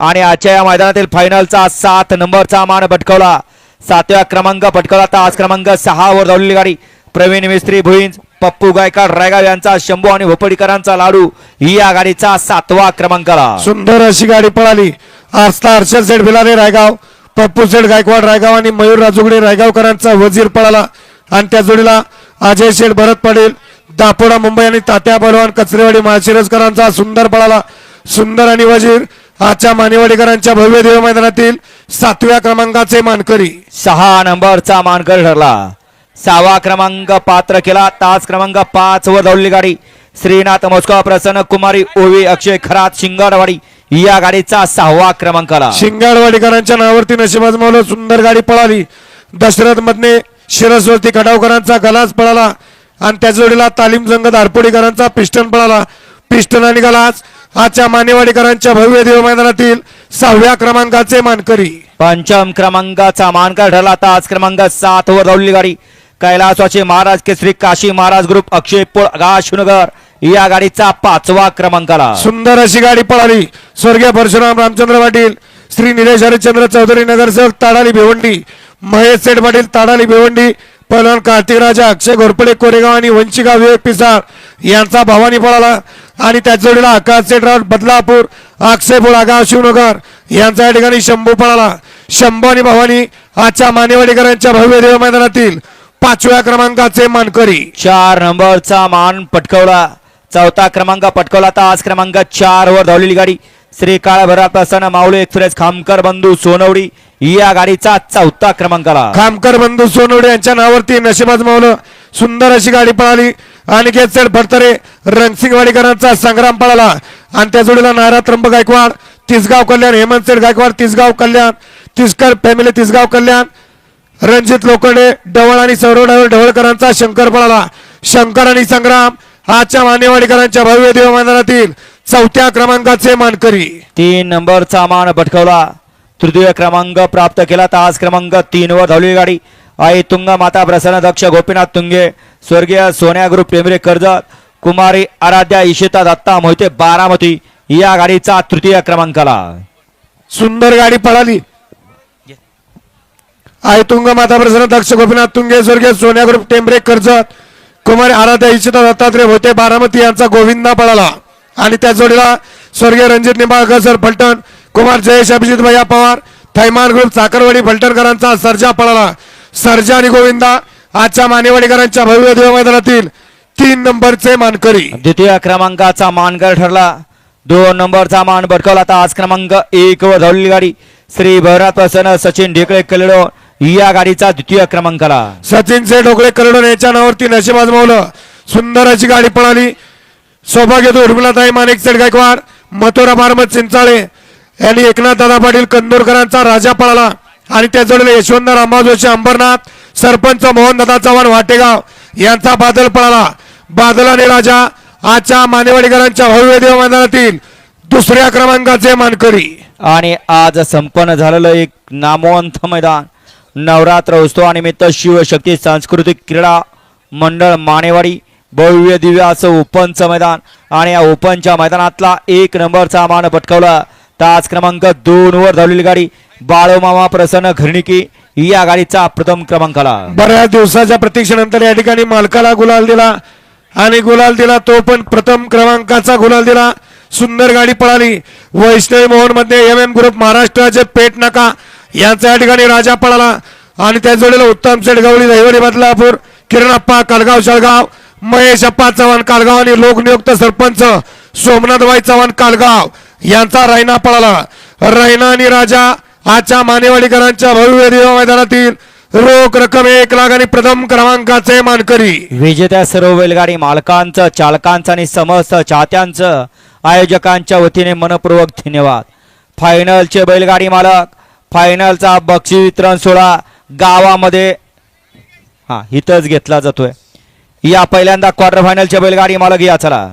आणि आजच्या या मैदानातील फायनलचा सात नंबरचा मान पटकवला. सातव्या क्रमांक पटकावला तास क्रमांक सहा वर धावलेली गाडी. प्रवीण मिस्त्री भुईंज पप्पू गायकर रायगाव यांचा शंभू आणि भोपडीकरांचा लाडू ही या गाडीचा सातवा क्रमांकाला. सुंदर अशी गाडी पळाली. आस्था हर्षद सेठ भिलारे रायगाव पप्पू सेठ गायकवाड रायगाव आणि मयूर राजुगडे रायगावकरांचा वजीर पळाला. आणि त्या जोडीला अजय शेठ भरत पडेल दापोडा मुंबई आणि तात्या बलवान कचरेवाडी माळशिरसकरांचा सुंदर पळाला. सुंदर आणि वजीर आजच्या मानेवाडीकरांच्या भव्य देव मैदानातील सातव्या क्रमांकाचे मानकरी. सहा नंबरचा मानकर ठरला. सहावा क्रमांक पात्र केला. तास क्रमांक पाच वर धावलेली गाडी. श्रीनाथ मोस्को प्रसन्न कुमारी ओवी अक्षय खरात शिंगाडवाडी या गाडीचा सहावा क्रमांकाला शिंगाडवाडीकरांच्या नावावरती नशीब आजमावलं सुंदर गाडी पळाली. दशरथ मधने शिरसवरती खडावकरांचा गलास पळाला आणि त्या जोडीला तालीम संघ धारपोडीकरांचा पिस्टन पळाला. पिस्टन आणि गलास आजच्या मानेवाडीकरांच्या भव्य देव मैदानातील सहाव्या क्रमांकाचे मानकरी. पंचम क्रमांकाचा मानकर ठरला तास क्रमांक सात वर धावलेली गाडी कैलासवाचे महाराज केसरी काशी महाराज ग्रुप अक्षय पोळ आकाशनगर या गाडीचा पाचवा क्रमांकाला. सुंदर अशी गाडी पळाली. स्वर्गीय परशुराम रामचंद्र पाटील श्री निलेश हरिश्चंद्र चौधरी नगरसेवक ताडाली भिवंडी महेश सेठ पाटील ताडाली भिवंडी पहिलवान कार्तिक राजा अक्षय घोरपडे कोरेगाव आणि वंशिगाव विवेक पिसाळ यांचा भवानी पळाला. आणि त्या जोडीला आकाश सेठराव बदलापूर अक्षय बुळागाव शिवनगर यांचा या ठिकाणी शंभू पळाला. शंभू आणि भवानी आजच्या मानेवाडीकरांच्या भव्य देव मैदानातील पाचव्या क्रमांकाचे मानकरी. चार नंबरचा मान पटकवला. चौथा क्रमांक पटकवला. तास क्रमांक चार वर धावलेली गाडी. श्री काळभरा प्रसन्न माऊली एक्सप्रेस खामकर बंधू सोनवडी. या गाडीचा चौथा क्रमांकाला खामकर बंधू सोनवडे यांच्या नावावरती नशिबाज मावलं सुंदर अशी गाडी पळाली. आणि सेठ भरतरे रणसिंगवाडीकरांचा संग्राम पळाला. आणि त्या जोडीला नारा त्र्यंब गायकवाड तिसगाव कल्याण हेमंत सेठ गायकवाड तिसगाव कल्याण तिसकर फॅमिली तिसगाव कल्याण रणजित लोखंडे डवळ आणि सौरव ढवळ ढवळकरांचा शंकर पळाला. शंकर आणि संग्राम आजच्या मानेवाडीकरांच्या भव्य देव मैदानातील चौथ्या क्रमांकाचे मानकरी. तीन नंबरचा मान पटकवला. तृतीय क्रमांक प्राप्त केला. तास क्रमांक तीन वर धावलेली गाडी आई तुंग माता प्रसन्न दक्ष गोपीनाथ तुंगे स्वर्गीय सोन्या ग्रुप टेंबरे कर्जत कुमारी आराध्या इशिता दत्ता मोहिते बारामती या गाडीचा तृतीय क्रमांकाला. सुंदर गाडी पळाली. आई तुंग माता प्रसन्न दक्ष गोपीनाथ तुंगे स्वर्गीय सोन्या ग्रुप टेंबरे कर्जत कुमार आराध्या इच्छिता दत्तात्रय होते बारामती यांचा गोविंदा पळाला. आणि त्या जोडीला स्वर्गीय रणजित निंबाळकर सर फलटण कुमार जयेश अभिजित भैया पवार थैमान ग्रुप चाकरवाडी फलटणकरांचा सर्जा पळाला. सर्जा आणि गोविंदा आजच्या मानेवाडीकरांच्या भव्य देव मैदानातील तीन नंबरचे मानकरी. द्वितीय क्रमांकाचा मानकर ठरला. दोन नंबरचा मान भटकवला तास क्रमांक एक वर धावलेली गाडी. श्री भैरनाथ प्रसन्न सचिन ढेकळे कलेडो या गाडीचा द्वितीय क्रमांकाला. सचिन से ढोकळे करडून याच्या नावावरती नशीब आजमावलं. सुंदर अशी गाडी पळाली. सौभाग्य उर्मिलाताई माणिक गायकवाड मथुरा मारमत चिंचाळे यांनी एकनाथ दादा पाटील कंदोरकरांचा राजा पळाला आणि त्या जोडीला यशवंत रामभाऊ जोशी अंबरनाथ सरपंच मोहन दादा चव्हाण वाटेगाव यांचा बादल पळाला. बादल आणि राजा आजच्या मानेवाडीकरांच्या भव्य देव मैदानातील दुसऱ्या क्रमांकाचे मानकरी. आणि आज संपन्न झालेलं एक नामवंत मैदान. नवरात्र उत्सवानिमित्त शिवशक्ती सांस्कृतिक क्रीडा मंडळ मानेवाडी भव्य दिव्य असं ओपनचं मैदान. आणि या ओपनच्या मैदानातला एक नंबरचा मान पटकावला. तास क्रमांक दोन वर धावलेली गाडी बाळोमामा प्रसन्न घरणिकी. या गाडीचा प्रथम क्रमांकाला. बऱ्याच दिवसाच्या प्रतीक्षेनंतर या ठिकाणी मालकाला गुलाल दिला. आणि गुलाल दिला तो पण प्रथम क्रमांकाचा गुलाल दिला. सुंदर गाडी पळाली. वैष्णवी मोहनमध्ये एम एम ग्रुप महाराष्ट्राचे पेट नका. यांचा या ठिकाणी राजा पळाला. आणि त्या जोडीला उत्तम शेठ गवळी दहिवडी बदलापूर किरणप्पा कालगाव शळगाव महेश अप्पा चव्हाण कालगाव आणि लोकनियुक्त सरपंच सोमनाथबाई चव्हाण कालगाव यांचा रायना पळाला. रायना आणि राजा आजच्या मानेवाडीकरांच्या भव्य मैदानातील रोख रक्कम एक लाख आणि प्रथम क्रमांकाचे मानकरी. विजेत्या सर्व बैलगाडी मालकांचं चालकांचं आणि समस्त चाहत्यांचं आयोजकांच्या वतीने मनपूर्वक धन्यवाद. फायनलचे बैलगाडी मालक फायनलचा बक्षीस वितरण सोहळा गावामध्ये हा इथंच घेतला जातोय. या पहिल्यांदा क्वार्टर फायनलच्या बैलगाडी मालक या चला.